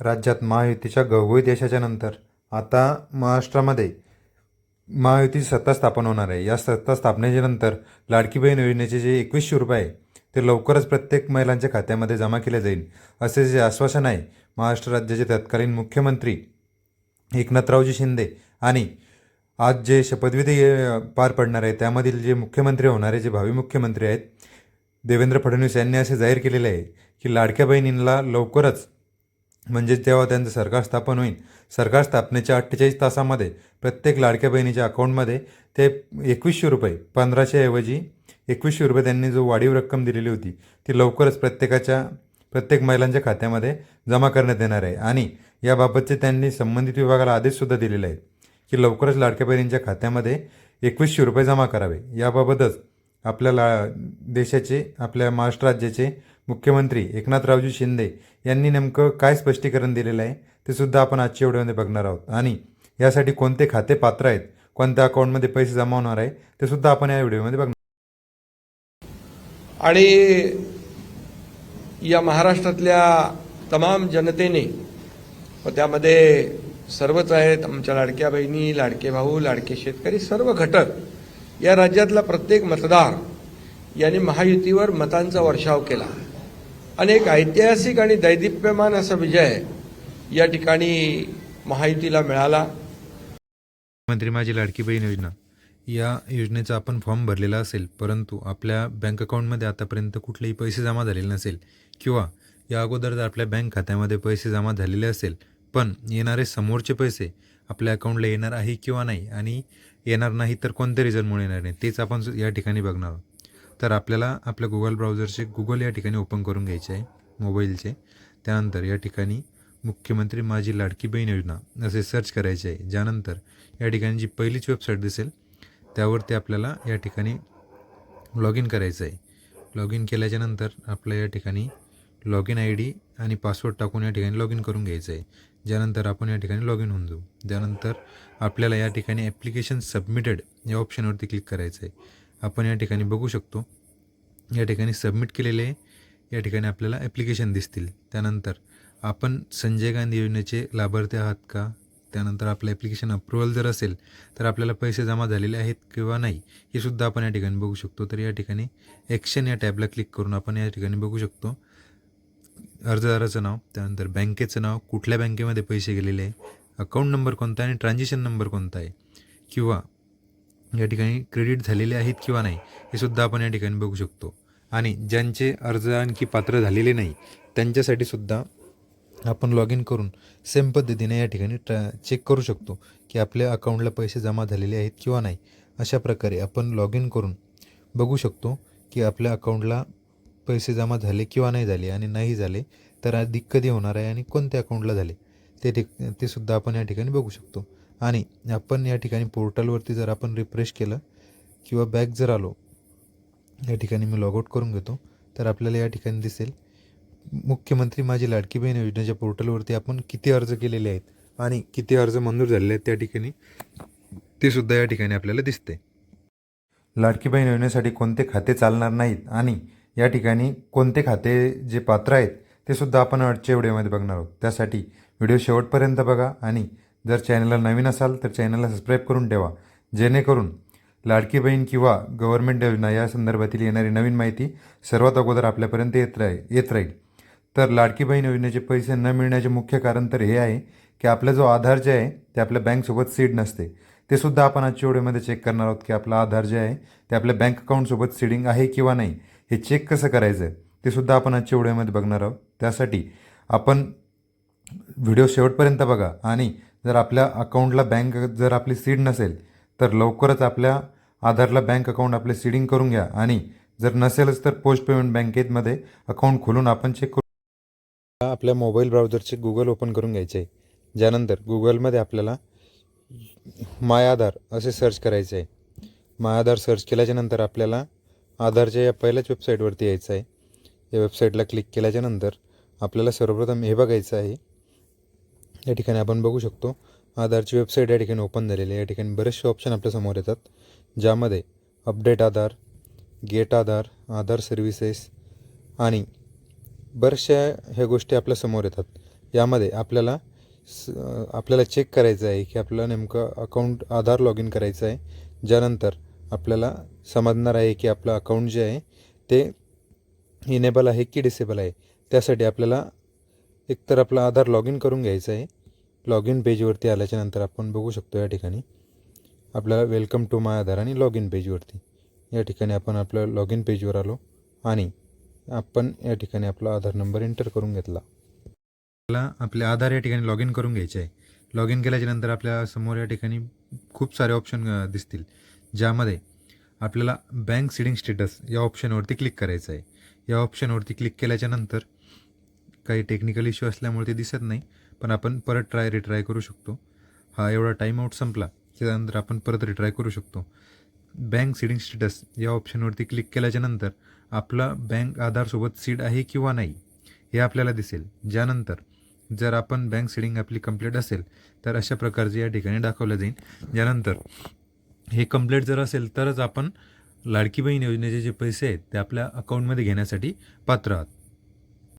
राज्यात महायुतीच्या घवघवीत देशाच्या नंतर. आता महाराष्ट्रामध्ये महायुतीची सत्ता स्थापन होणार आहे. या सत्ता स्थापनेच्या नंतर लाडकी बहीण योजनेचे जे एकवीसशे रुपये आहे ते लवकरच प्रत्येक महिलांच्या खात्यामध्ये जमा केले जाईल. असे जे आश्वासन आहे महाराष्ट्र राज्याचे तत्कालीन मुख्यमंत्री एकनाथरावजी शिंदे आणि आज जे शपथविधी पार पडणार आहे त्यामधील जे मुख्यमंत्री होणारे जे भावी मुख्यमंत्री आहेत देवेंद्र फडणवीस यांनी असे जाहीर केलेले आहे की लाडक्या बहिणींना लवकरच म्हणजेच जेव्हा त्यांचं सरकार स्थापन होईल सरकार स्थापनेच्या अठ्ठेचाळीस तासामध्ये प्रत्येक लाडक्या बहिणीच्या अकाउंटमध्ये ते एकवीसशे रुपये पंधराशे ऐवजी एकवीसशे रुपये त्यांनी जो वाढीव रक्कम दिलेली होती ती लवकरच प्रत्येकाच्या प्रत्येक महिलांच्या खात्यामध्ये जमा करण्यात येणार आहे. आणि याबाबतचे त्यांनी संबंधित विभागाला आदेशसुद्धा दिलेले आहेत की लवकरच लाडक्या बहिणींच्या खात्यामध्ये एकवीसशे रुपये जमा करावे. याबाबतच आपल्या ला देशाचे आपल्या महाराष्ट्र राज्याचे मुख्यमंत्री एकनाथरावजी शिंदे यांनी नेमकं काय स्पष्टीकरण दिलेलं आहे ते सुद्धा आपण आजच्या व्हिडिओमध्ये बघणार आहोत. आणि यासाठी कोणते खाते पात्र आहेत कोणत्या अकाउंटमध्ये पैसे जमा होणार आहे ते सुद्धा आपण या व्हिडिओमध्ये बघणार आणि या महाराष्ट्रातल्या तमाम जनतेने व त्यामध्ये सर्वच आहेत आमच्या लाडक्या बहिणी लाडके भाऊ लाडके शेतकरी सर्व घटक या राज्यातला प्रत्येक मतदार यांनी महायुतीवर मतांचा वर्षाव केला. आणि एक ऐतिहासिक आणि दैदिप्यमान असा विजय या ठिकाणी महायुतीला मिळाला. मंत्री माझी लाडकी बहीण योजना. या योजनेचा आपण फॉर्म भरलेला असेल परंतु आपल्या बँक अकाउंटमध्ये आतापर्यंत कुठलेही पैसे जमा झालेले नसेल किंवा या अगोदर जर आपल्या बँक खात्यामध्ये पैसे जमा झालेले असेल पण येणारे समोरचे पैसे आपल्या अकाउंटला येणार आहे किंवा नाही आणि येणार नाही तर कोणत्या रिझनमुळे येणार नाही तेच आपण या ठिकाणी बघणार आहोत. तर आपल्याला आपल्या गुगल ब्राउझरचे गुगल या ठिकाणी ओपन करून घ्यायचे आहे मोबाईलचे त्यानंतर या ठिकाणी मुख्यमंत्री माझी लाडकी बहीण योजना असे सर्च करायचे आहे. ज्यानंतर या ठिकाणी जी पहिलीच वेबसाईट दिसेल त्यावरती आपल्याला या ठिकाणी लॉग इन करायचं आहे. लॉग इन केल्याच्यानंतर आपल्या या ठिकाणी लॉग इन आय डी आणि पासवर्ड टाकून या ठिकाणी लॉग इन करून घ्यायचं आहे. ज्यानंतर आपण या ठिकाणी लॉग इन होऊन जाऊ. त्यानंतर आपल्याला या ठिकाणी ॲप्लिकेशन सबमिटेड या ऑप्शनवरती क्लिक करायचं आहे. आपण या ठिकाणी बघू शकतो या ठिकाणी सबमिट केलेले या ठिकाणी आपल्याला ॲप्लिकेशन दिसतील. त्यानंतर आपण संजय गांधी योजनेचे लाभार्थी आहात का? त्यानंतर आपलं ॲप्लिकेशन अप्रुव्हल जर असेल तर आपल्याला पैसे जमा झालेले आहेत किंवा नाही हे सुद्धा आपण या ठिकाणी बघू शकतो. तर या ठिकाणी ॲक्शन या टॅबला क्लिक करून आपण या ठिकाणी बघू शकतो. अर्जदाराचं नाव त्यानंतर बँकेचं नाव कुठल्या बँकेमध्ये पैसे गेलेले आहे अकाउंट नंबर कोणता आहे आणि ट्रान्झॅक्शन नंबर कोणता आहे किंवा या ठिकाणी क्रेडिट झालेले आहेत किंवा नाही हे सुद्धा आपण या ठिकाणी बघू शकतो. आणि ज्यांचे अर्ज आणखी पात्र झालेले नाही त्यांच्यासाठी सुद्धा आपण लॉग इन करून सेम पद्धतीने या ठिकाणी ट्रा चेक करू शकतो की आपल्या अकाउंटला पैसे जमा झालेले आहेत किंवा नाही. अशा प्रकारे आपण लॉग इन करून बघू शकतो की आपल्या अकाउंटला पैसे जमा झाले किंवा नाही झाले आणि नाही झाले तर अधिक कधी होणार आहे आणि कोणत्या अकाउंटला झाले ते ठिक ते सुद्धा आपण या ठिकाणी बघू शकतो. आणि आपण या ठिकाणी पोर्टलवरती जर आपण रिफ्रेश केलं किंवा बॅक जर आलो या ठिकाणी मी लॉगआउट करून घेतो तर आपल्याला या ठिकाणी दिसेल मुख्यमंत्री माझी लाडकी बहीण योजनेच्या पोर्टलवरती आपण किती अर्ज केलेले आहेत आणि किती अर्ज मंजूर झालेले आहेत त्या ठिकाणी ते सुद्धा या ठिकाणी आपल्याला दिसते. लाडकी बहीण योजनेसाठी कोणते खाते चालणार नाहीत आणि या ठिकाणी कोणते खाते जे पात्र आहेत ते सुद्धा आपण आजच्या व्हिडिओमध्ये बघणार आहोत. त्यासाठी व्हिडिओ शेवटपर्यंत बघा आणि जर चॅनलला नवीन असाल तर चॅनलला सबस्क्राईब करून ठेवा. जेणेकरून लाडकी बहीण किंवा गव्हर्नमेंट योजना या संदर्भातील येणारी नवीन माहिती सर्वात अगोदर आपल्यापर्यंत येत राहील येत राहील. तर लाडकी बहीण योजनेचे पैसे न मिळण्याचे मुख्य कारण तर हे आहे की आपला जो आधार जे आहे ते आपल्या बँकसोबत सीड नसते. ते सुद्धा आपण आजच्या व्हिडिओमध्ये चेक करणार आहोत की आपला आधार जे आहे ते आपल्या बँक अकाउंटसोबत सीडिंग आहे किंवा नाही. हे चेक कसं करायचं ते सुद्धा आपण आजच्या व्हिडिओमध्ये बघणार आहोत. त्यासाठी आपण व्हिडिओ शेवटपर्यंत बघा आणि जर आपल्या अकाउंटला बँक जर आपली सीड नसेल तर लवकरच आपल्या आधारला बँक अकाउंट आपले सीडिंग करून घ्या. आणि जर नसेलच तर पोस्ट पेमेंट बँकेतमध्ये अकाउंट खोलून आपण चेक करू. आपल्या मोबाईल ब्राउझरचे गुगल ओपन करून घ्यायचे. आहे ज्यानंतर गुगलमध्ये आपल्याला माय आधार असे सर्च करायचे आहे माय आधार सर्च केल्याच्यानंतर आपल्याला आधारच्या या पहिल्याच वेबसाईटवरती यायचं आहे या वेबसाईटला क्लिक केल्याच्यानंतर आपल्याला सर्वप्रथम हे बघायचं आहे. या ठिकाणी आपण बघू शकतो आधारची वेबसाईट या ठिकाणी ओपन झालेली आहे. या ठिकाणी बरेचसे ऑप्शन आपल्यासमोर येतात ज्यामध्ये update Aadhaar get Aadhaar Aadhaar services आणि बऱ्याचशा ह्या गोष्टी आपल्यासमोर येतात. यामध्ये आपल्याला स आपल्याला चेक करायचं आहे की आपलं नेमकं अकाउंट आधार लॉग इन करायचं आहे. ज्यानंतर आपल्याला समजणार आहे की आपलं अकाउंट जे आहे ते इनेबल आहे की डिसेबल आहे. त्यासाठी आपल्याला एकतर आपला आधार लॉग इन करून घ्यायचं आहे. लॉग इन पेजवरती आल्याच्यानंतर आपण बघू शकतो या ठिकाणी. आपल्याला वेलकम टू माय आधार आणि लॉग इन पेजवरती या ठिकाणी आपण आपल्या लॉग इन पेजवर आलो आणि आपण या ठिकाणी आपला आधार नंबर एंटर करून घेतला. आपल्याला आपले आधार या ठिकाणी लॉग इन करून घ्यायचे आहे. लॉग इन केल्याच्यानंतर आपल्यासमोर या ठिकाणी खूप सारे ऑप्शन दिसतील. ज्यामध्ये आपल्याला बँक सिडिंग स्टेटस या ऑप्शनवरती क्लिक करायचं आहे. या ऑप्शनवरती क्लिक केल्याच्यानंतर काही टेक्निकल इश्यू असल्यामुळे ते दिसत नाही पण आपण परत ट्राय रिट्राय करू शकतो. हा एवढा टाईम आऊट संपला त्यानंतर आपण परत रिट्राय करू शकतो. बँक सीडिंग स्टेटस या ऑप्शनवरती क्लिक केल्याच्यानंतर आपला बँक आधारसोबत सीड आहे किंवा नाही हे आपल्याला दिसेल. ज्यानंतर जर आपण बँक सीडिंग आपली कंप्लीट असेल तर अशा प्रकारचे या ठिकाणी दाखवलं जाईल. ज्यानंतर हे कंप्लीट जर असेल तरच आपण लाडकी बहीण योजनेचे जे पैसे आहेत ते आपल्या अकाउंटमध्ये घेण्यासाठी पात्र आहात.